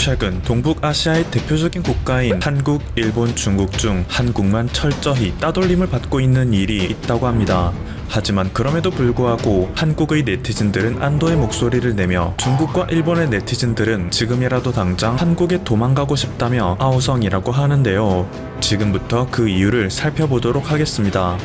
최근 동북아시아의 대표적인 국가인 한국, 일본, 중국 중 한국만 철저히 따돌림을 받고 있는 일이 있다고 합니다. 하지만 그럼에도 불구하고 한국의 네티즌들은 안도의 목소리를 내며 중국과 일본의 네티즌들은 지금이라도 당장 한국에 도망가고 싶다며 아우성이라고 하는데요. 지금부터 그 이유를 살펴보도록 하겠습니다.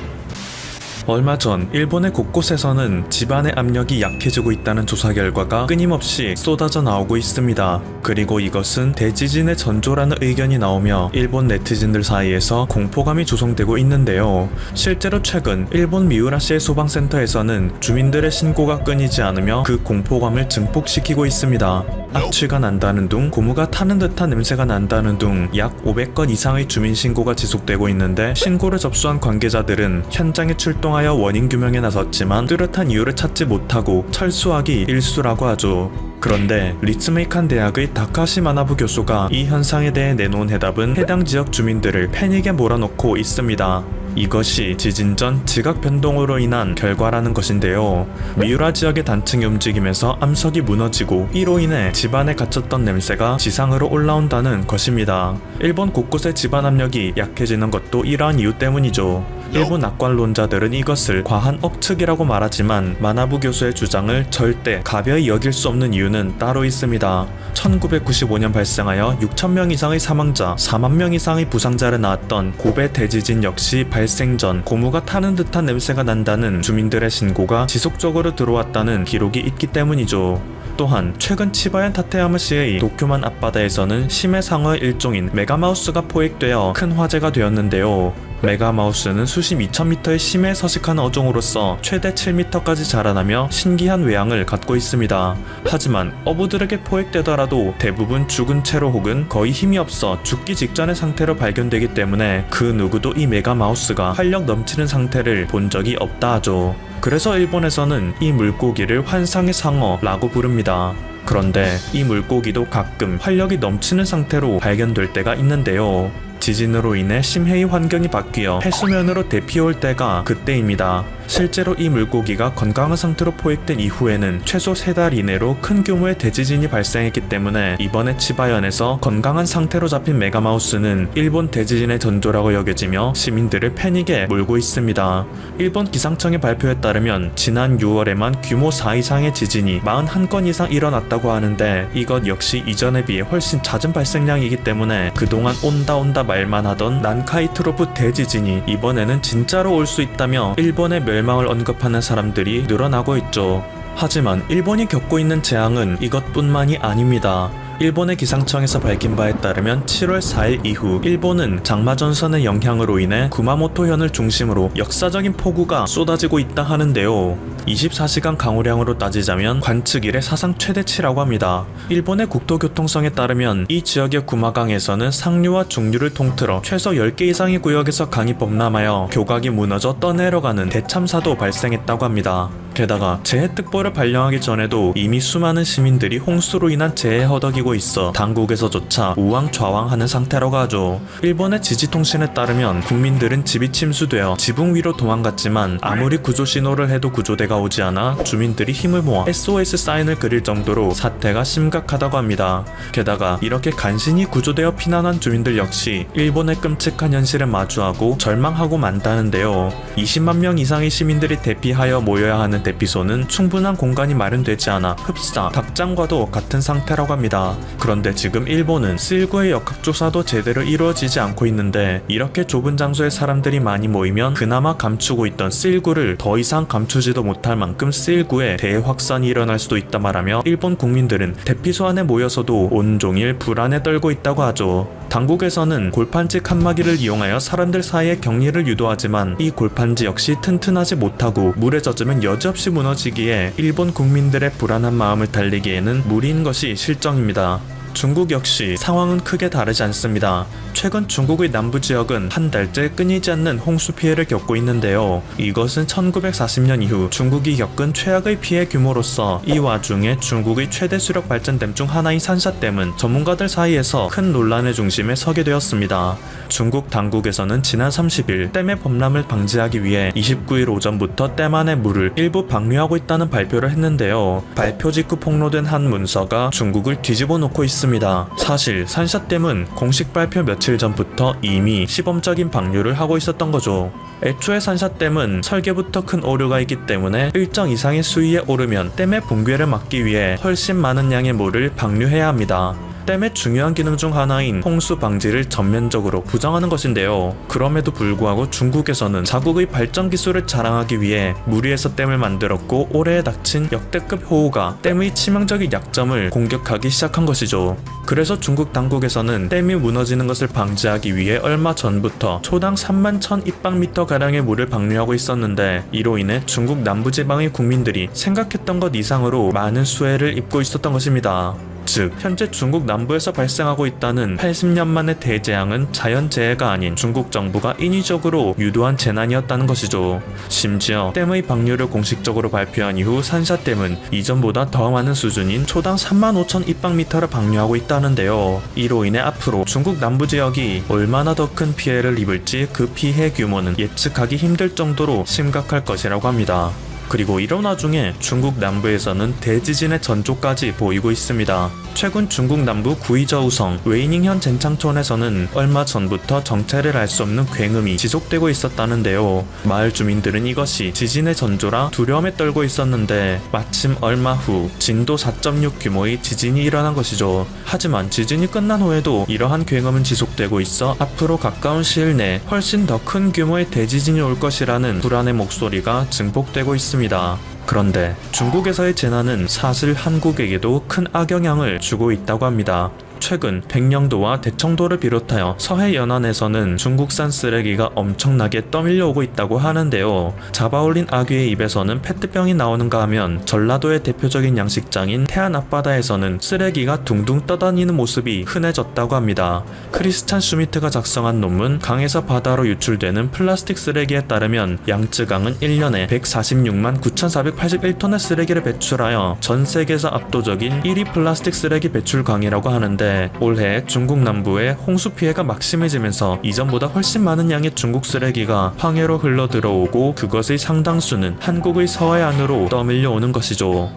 얼마 전 일본의 곳곳에서는 집안의 압력이 약해지고 있다는 조사 결과가 끊임없이 쏟아져 나오고 있습니다. 그리고 이것은 대지진의 전조라는 의견이 나오며 일본 네티즌들 사이에서 공포감이 조성되고 있는데요. 실제로 최근 일본 미우라시의 소방센터에서는 주민들의 신고가 끊이지 않으며 그 공포감을 증폭시키고 있습니다. 악취가 난다는 둥, 고무가 타는 듯한 냄새가 난다는 둥 약 500건 이상의 주민 신고가 지속되고 있는데 신고를 접수한 관계자들은 현장에 출동하여 원인 규명에 나섰지만 뚜렷한 이유를 찾지 못하고 철수하기 일수라고 하죠. 그런데 리츠메이칸 대학의 다카시 마나부 교수가 이 현상에 대해 내놓은 해답은 해당 지역 주민들을 패닉에 몰아넣고 있습니다. 이것이 지진 전 지각 변동으로 인한 결과라는 것인데요. 미우라 지역의 단층이 움직이면서 암석이 무너지고 이로 인해 집안에 갇혔던 냄새가 지상으로 올라온다는 것입니다. 일본 곳곳의 집안 압력이 약해지는 것도 이러한 이유 때문이죠. 일본 낙관론자들은 이것을 과한 억측이라고 말하지만 마나부 교수의 주장을 절대 가벼이 여길 수 없는 이유는 따로 있습니다. 1995년 발생하여 6천명 이상의 사망자, 4만 명 이상의 부상자를 낳았던 고베 대지진 역시 발생 전 고무가 타는 듯한 냄새가 난다는 주민들의 신고가 지속적으로 들어왔다는 기록이 있기 때문이죠. 또한 최근 치바현 타테야마시의 도쿄만 앞바다에서는 심해 상어의 일종인 메가마우스가 포획되어 큰 화제가 되었는데요. 메가마우스는 수십 2,000m의 심해 서식하는 어종으로서 최대 7m까지 자라나며 신기한 외양을 갖고 있습니다. 하지만 어부들에게 포획되더라도 대부분 죽은 채로 혹은 거의 힘이 없어 죽기 직전의 상태로 발견되기 때문에 그 누구도 이 메가마우스가 활력 넘치는 상태를 본 적이 없다 하죠. 그래서 일본에서는 이 물고기를 환상의 상어라고 부릅니다. 그런데 이 물고기도 가끔 활력이 넘치는 상태로 발견될 때가 있는데요. 지진으로 인해 심해의 환경이 바뀌어 해수면으로 대피해올 때가 그때입니다. 실제로 이 물고기가 건강한 상태로 포획된 이후에는 최소 3달 이내로 큰 규모의 대지진이 발생했기 때문에 이번에 치바현에서 건강한 상태로 잡힌 메가마우스는 일본 대지진의 전조라고 여겨지며 시민들을 패닉에 몰고 있습니다. 일본 기상청의 발표에 따르면 지난 6월에만 규모 4 이상의 지진이 41건 이상 일어났다고 하는데 이것 역시 이전에 비해 훨씬 잦은 발생량이기 때문에 그동안 온다 온다 말만 하던 난카이 트로프 대지진이 이번에는 진짜로 올 수 있다며 일본의 멸 망을 언급하는 사람들이 늘어나고 있죠. 하지만 일본이 겪고 있는 재앙은 이것뿐만이 아닙니다. 일본의 기상청에서 밝힌 바에 따르면 7월 4일 이후 일본은 장마 전선의 영향으로 인해 구마모토현을 중심으로 역사적인 폭우가 쏟아지고 있다 하는데요. 24시간 강우량으로 따지자면 관측 이래 사상 최대치라고 합니다. 일본의 국토교통성에 따르면 이 지역의 구마강에서는 상류와 중류를 통틀어 최소 10개 이상의 구역에서 강이 범람하여 교각이 무너져 떠내려가는 대참사도 발생했다고 합니다. 게다가 재해특보를 발령하기 전에도 이미 수많은 시민들이 홍수로 인한 재해에 허덕이고 있어 당국에서조차 우왕좌왕하는 상태라고 하죠. 일본의 지지통신에 따르면 국민들은 집이 침수되어 지붕 위로 도망갔지만 아무리 구조 신호를 해도 구조대가 오지 않아 주민들이 힘을 모아 SOS 사인을 그릴 정도로 사태가 심각하다고 합니다. 게다가 이렇게 간신히 구조되어 피난한 주민들 역시 일본의 끔찍한 현실을 마주하고 절망하고 만다는데요. 20만 명 이상의 시민들이 대피하여 모여야 하는 대피소는 충분한 공간이 마련되지 않아 흡사, 닭장과도 같은 상태라고 합니다. 그런데 지금 일본은 쓸구의 역학조사도 제대로 이루어지지 않고 있는데 이렇게 좁은 장소에 사람들이 많이 모이면 그나마 감추고 있던 쓸구를 더 이상 감추지도 못할 만큼 쓸구에 대확산이 일어날 수도 있다 말하며 일본 국민들은 대피소 안에 모여서도 온종일 불안에 떨고 있다고 하죠. 당국에서는 골판지 칸막이를 이용하여 사람들 사이에 격리를 유도하지만 이 골판지 역시 튼튼하지 못하고 물에 젖으면 여지없이 무너지기에 일본 국민들의 불안한 마음을 달리기에는 무리인 것이 실정입니다. 중국 역시 상황은 크게 다르지 않습니다. 최근 중국의 남부 지역은 한 달째 끊이지 않는 홍수 피해를 겪고 있는데요. 이것은 1940년 이후 중국이 겪은 최악의 피해 규모로서 이 와중에 중국의 최대 수력 발전댐 중 하나인 산샤댐은 전문가들 사이에서 큰 논란의 중심에 서게 되었습니다. 중국 당국에서는 지난 30일 댐의 범람을 방지하기 위해 29일 오전부터 댐 안의 물을 일부 방류하고 있다는 발표를 했는데요. 발표 직후 폭로된 한 문서가 중국을 뒤집어 놓고 있습니다. 있습니다. 사실 산샤댐은 공식 발표 며칠 전부터 이미 시범적인 방류를 하고 있었던 거죠. 애초에 산샤댐은 설계부터 큰 오류가 있기 때문에 일정 이상의 수위에 오르면 댐의 붕괴를 막기 위해 훨씬 많은 양의 물을 방류해야 합니다. 댐의 중요한 기능 중 하나인 홍수 방지를 전면적으로 부정하는 것인데요. 그럼에도 불구하고 중국에서는 자국의 발전 기술을 자랑하기 위해 무리해서 댐을 만들었고 올해에 닥친 역대급 호우가 댐의 치명적인 약점을 공격하기 시작한 것이죠. 그래서 중국 당국에서는 댐이 무너지는 것을 방지하기 위해 얼마 전부터 초당 3만 1000 입방미터 가량의 물을 방류하고 있었는데 이로 인해 중국 남부지방의 국민들이 생각했던 것 이상으로 많은 수해를 입고 있었던 것입니다. 즉 현재 중국 남부에서 발생하고 있다는 80년 만의 대재앙은 자연재해가 아닌 중국 정부가 인위적으로 유도한 재난이었다는 것이죠. 심지어 댐의 방류를 공식적으로 발표한 이후 산샤댐은 이전보다 더 많은 수준인 초당 3만 5천 입방미터를 방류하고 있다는데요. 이로 인해 앞으로 중국 남부 지역이 얼마나 더 큰 피해를 입을지 그 피해 규모는 예측하기 힘들 정도로 심각할 것이라고 합니다. 그리고 이런 와중에 중국 남부에서는 대지진의 전조까지 보이고 있습니다. 최근 중국 남부 구이저우성 웨이닝현 젠창촌에서는 얼마 전부터 정체를 알 수 없는 굉음이 지속되고 있었다는데요. 마을 주민들은 이것이 지진의 전조라 두려움에 떨고 있었는데 마침 얼마 후 진도 4.6 규모의 지진이 일어난 것이죠. 하지만 지진이 끝난 후에도 이러한 굉음은 지속되고 있어 앞으로 가까운 시일 내 훨씬 더 큰 규모의 대지진이 올 것이라는 불안의 목소리가 증폭되고 있습니다. 그런데 중국에서의 재난은 사실 한국에게도 큰 악영향을 주고 있다고 합니다. 최근 백령도와 대청도를 비롯하여 서해 연안에서는 중국산 쓰레기가 엄청나게 떠밀려 오고 있다고 하는데요. 잡아올린 아귀의 입에서는 페트병이 나오는가 하면 전라도의 대표적인 양식장인 태안 앞바다에서는 쓰레기가 둥둥 떠다니는 모습이 흔해졌다고 합니다. 크리스찬 슈미트가 작성한 논문 강에서 바다로 유출되는 플라스틱 쓰레기에 따르면 양쯔강은 1년에 146만 9,481톤의 쓰레기를 배출하여 전 세계에서 압도적인 1위 플라스틱 쓰레기 배출 강이라고 하는데 올해 중국 남부에 홍수 피해가 막 심해지면서 이전보다 훨씬 많은 양의 중국 쓰레기가 황해로 흘러 들어오고 그것의 상당수는 한국의 서해안으로 떠밀려 오는 것이죠.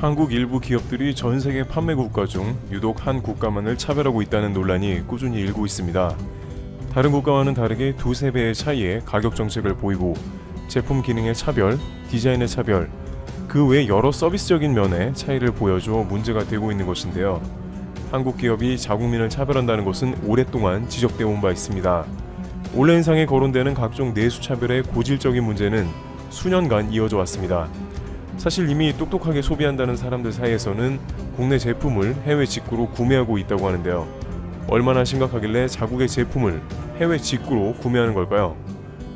한국 일부 기업들이 전 세계 판매 국가 중 유독 한 국가만을 차별하고 있다는 논란이 꾸준히 일고 있습니다. 다른 국가와는 다르게 두세 배의 차이의 가격 정책을 보이고 제품 기능의 차별, 디자인의 차별, 그 외 여러 서비스적인 면의 차이를 보여줘 문제가 되고 있는 것인데요. 한국 기업이 자국민을 차별한다는 것은 오랫동안 지적되어 온 바 있습니다. 온라인상에 거론되는 각종 내수 차별의 고질적인 문제는 수년간 이어져 왔습니다. 사실 이미 똑똑하게 소비한다는 사람들 사이에서는 국내 제품을 해외 직구로 구매하고 있다고 하는데요. 얼마나 심각하길래 자국의 제품을 해외 직구로 구매하는 걸까요?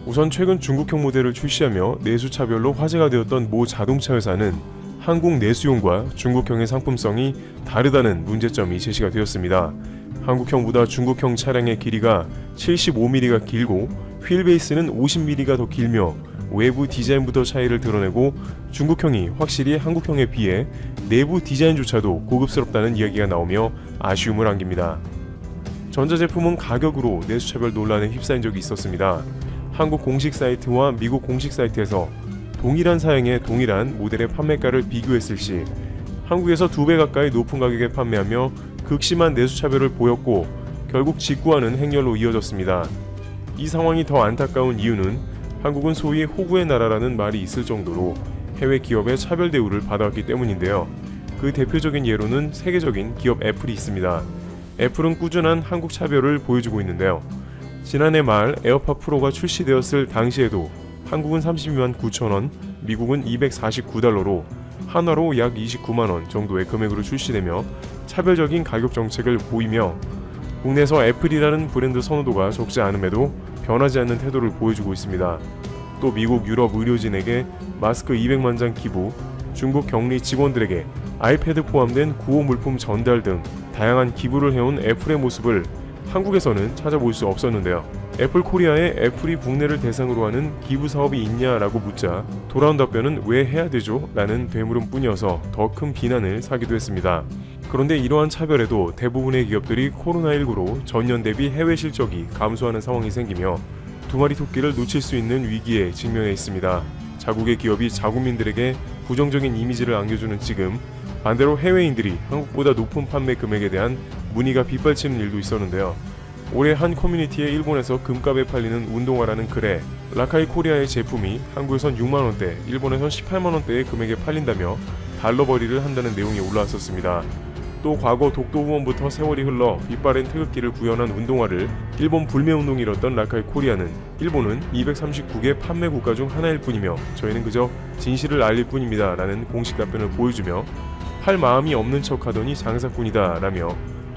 우선 최근 중국형 모델을 출시하며 내수 차별로 화제가 되었던 모 자동차 회사는 한국 내수용과 중국형의 상품성이 다르다는 문제점이 제시가 되었습니다. 한국형보다 중국형 차량의 길이가 75mm가 길고 휠 베이스는 50mm가 더 길며 외부 디자인부터 차이를 드러내고 중국형이 확실히 한국형에 비해 내부 디자인조차도 고급스럽다는 이야기가 나오며 아쉬움을 안깁니다. 전자제품은 가격으로 내수차별 논란에 휩싸인 적이 있었습니다. 한국 공식 사이트와 미국 공식 사이트에서 동일한 사양의 동일한 모델의 판매가를 비교했을 시 한국에서 두 배 가까이 높은 가격에 판매하며 극심한 내수 차별을 보였고 결국 직구하는 행렬로 이어졌습니다. 이 상황이 더 안타까운 이유는 한국은 소위 호구의 나라라는 말이 있을 정도로 해외 기업의 차별 대우를 받아왔기 때문인데요. 그 대표적인 예로는 세계적인 기업 애플이 있습니다. 애플은 꾸준한 한국 차별을 보여주고 있는데요. 지난해 말 에어팟 프로가 출시되었을 당시에도 한국은 32만 9천 원, 미국은 249달러로 하나로 약 29만 원 정도의 금액으로 출시되며 차별적인 가격 정책을 보이며 국내에서 애플이라는 브랜드 선호도가 적지 않음에도 변하지 않는 태도를 보여주고 있습니다. 또 미국 유럽 의료진에게 마스크 200만 장 기부, 중국 격리 직원들에게 아이패드 포함된 구호 물품 전달 등 다양한 기부를 해온 애플의 모습을 한국에서는 찾아볼 수 없었는데요. 애플 코리아에 애플이 국내를 대상으로 하는 기부 사업이 있냐라고 묻자 돌아온 답변은 왜 해야 되죠? 라는 되물음 뿐이어서 더 큰 비난을 사기도 했습니다. 그런데 이러한 차별에도 대부분의 기업들이 코로나19로 전년 대비 해외 실적이 감소하는 상황이 생기며 두 마리 토끼를 놓칠 수 있는 위기에 직면해 있습니다. 자국의 기업이 자국민들에게 부정적인 이미지를 안겨주는 지금 반대로 해외인들이 한국보다 높은 판매 금액에 대한 문의가 빗발치는 일도 있었는데요. 올해 한 커뮤니티에 일본에서 금값에 팔리는 운동화라는 글에 라카이 코리아의 제품이 한국에선 6만원대, 일본에선 18만원대의 금액에 팔린다며 달러벌이를 한다는 내용이 올라왔었습니다. 또 과거 독도 후원부터 세월이 흘러 빛바랜 태극기를 구현한 운동화를 일본 불매운동이 일었던 라카이 코리아는 일본은 239개 판매 국가 중 하나일 뿐이며 저희는 그저 진실을 알릴 뿐입니다 라는 공식 답변을 보여주며 팔 마음이 없는 척 하더니 장사꾼이다 라며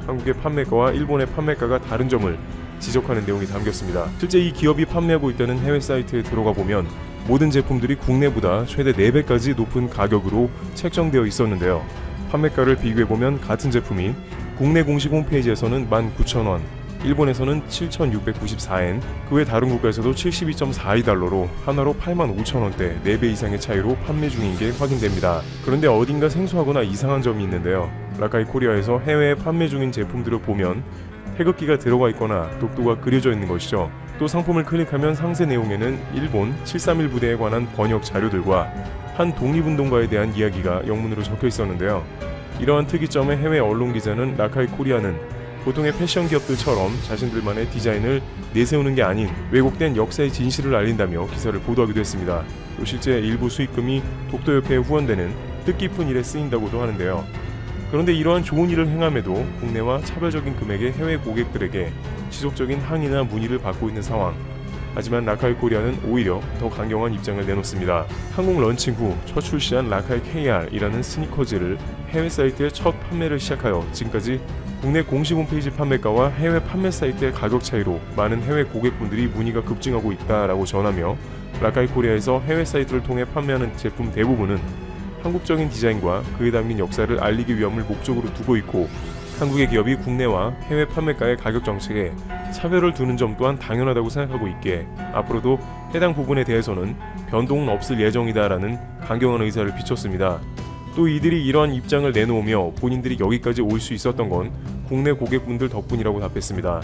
한국의 판매가와 일본의 판매가가 다른 점을 지적하는 내용이 담겼습니다. 실제 이 기업이 판매하고 있다는 해외 사이트에 들어가 보면 모든 제품들이 국내보다 최대 4배까지 높은 가격으로 책정되어 있었는데요. 판매가를 비교해 보면 같은 제품이 국내 공식 홈페이지에서는 19,000원, 일본에서는 7,694엔, 그 외 다른 국가에서도 72.42달러로 하나로 85,000원대 4배 이상의 차이로 판매 중인 게 확인됩니다. 그런데 어딘가 생소하거나 이상한 점이 있는데요. 라카이 코리아에서 해외에 판매 중인 제품들을 보면 태극기가 들어가 있거나 독도가 그려져 있는 것이죠. 또 상품을 클릭하면 상세 내용에는 일본 731 부대에 관한 번역 자료들과 한 독립운동가에 대한 이야기가 영문으로 적혀 있었는데요. 이러한 특이점의 해외 언론 기자는 라카이 코리아는 보통의 패션 기업들처럼 자신들만의 디자인을 내세우는 게 아닌 왜곡된 역사의 진실을 알린다며 기사를 보도하기도 했습니다. 또 실제 일부 수익금이 독도협회에 후원되는 뜻깊은 일에 쓰인다고도 하는데요. 그런데 이러한 좋은 일을 행함에도 국내와 차별적인 금액의 해외 고객들에게 지속적인 항의나 문의를 받고 있는 상황. 하지만 라카이 코리아는 오히려 더 강경한 입장을 내놓습니다. 한국 런칭 후 첫 출시한 라카이 KR이라는 스니커즈를 해외 사이트에 첫 판매를 시작하여 지금까지 국내 공식 홈페이지 판매가와 해외 판매 사이트의 가격 차이로 많은 해외 고객분들이 문의가 급증하고 있다라고 전하며 라카이 코리아에서 해외 사이트를 통해 판매하는 제품 대부분은 한국적인 디자인과 그에 담긴 역사를 알리기 위함을 목적으로 두고 있고 한국의 기업이 국내와 해외 판매가의 가격 정책에 차별을 두는 점 또한 당연하다고 생각하고 있기에 앞으로도 해당 부분에 대해서는 변동은 없을 예정이다라는 강경한 의사를 비췄습니다. 또 이들이 이러한 입장을 내놓으며 본인들이 여기까지 올 수 있었던 건 국내 고객분들 덕분이라고 답했습니다.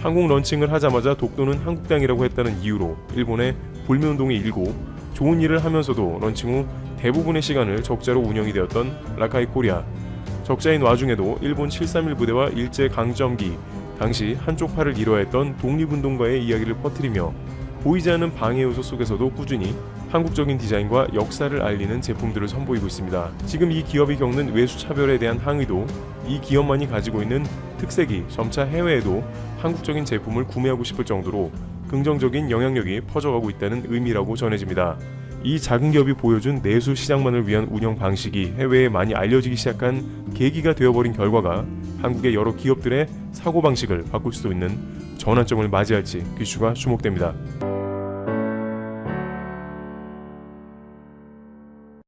한국 런칭을 하자마자 독도는 한국 땅이라고 했다는 이유로 일본의 불매운동이 일고 좋은 일을 하면서도 런칭 후 대부분의 시간을 적자로 운영이 되었던 라카이 코리아. 적자인 와중에도 일본 731 부대와 일제 강점기 당시 한쪽 팔을 잃어했던 독립운동가의 이야기를 퍼뜨리며 보이지 않는 방해 요소 속에서도 꾸준히 한국적인 디자인과 역사를 알리는 제품들을 선보이고 있습니다. 지금 이 기업이 겪는 외수 차별에 대한 항의도 이 기업만이 가지고 있는 특색이 점차 해외에도 한국적인 제품을 구매하고 싶을 정도로 긍정적인 영향력이 퍼져가고 있다는 의미라고 전해집니다. 이 작은 기업이 보여준 내수 시장만을 위한 운영 방식이 해외에 많이 알려지기 시작한 계기가 되어버린 결과가 한국의 여러 기업들의 사고 방식을 바꿀 수도 있는 전환점을 맞이할지 귀추가 주목됩니다.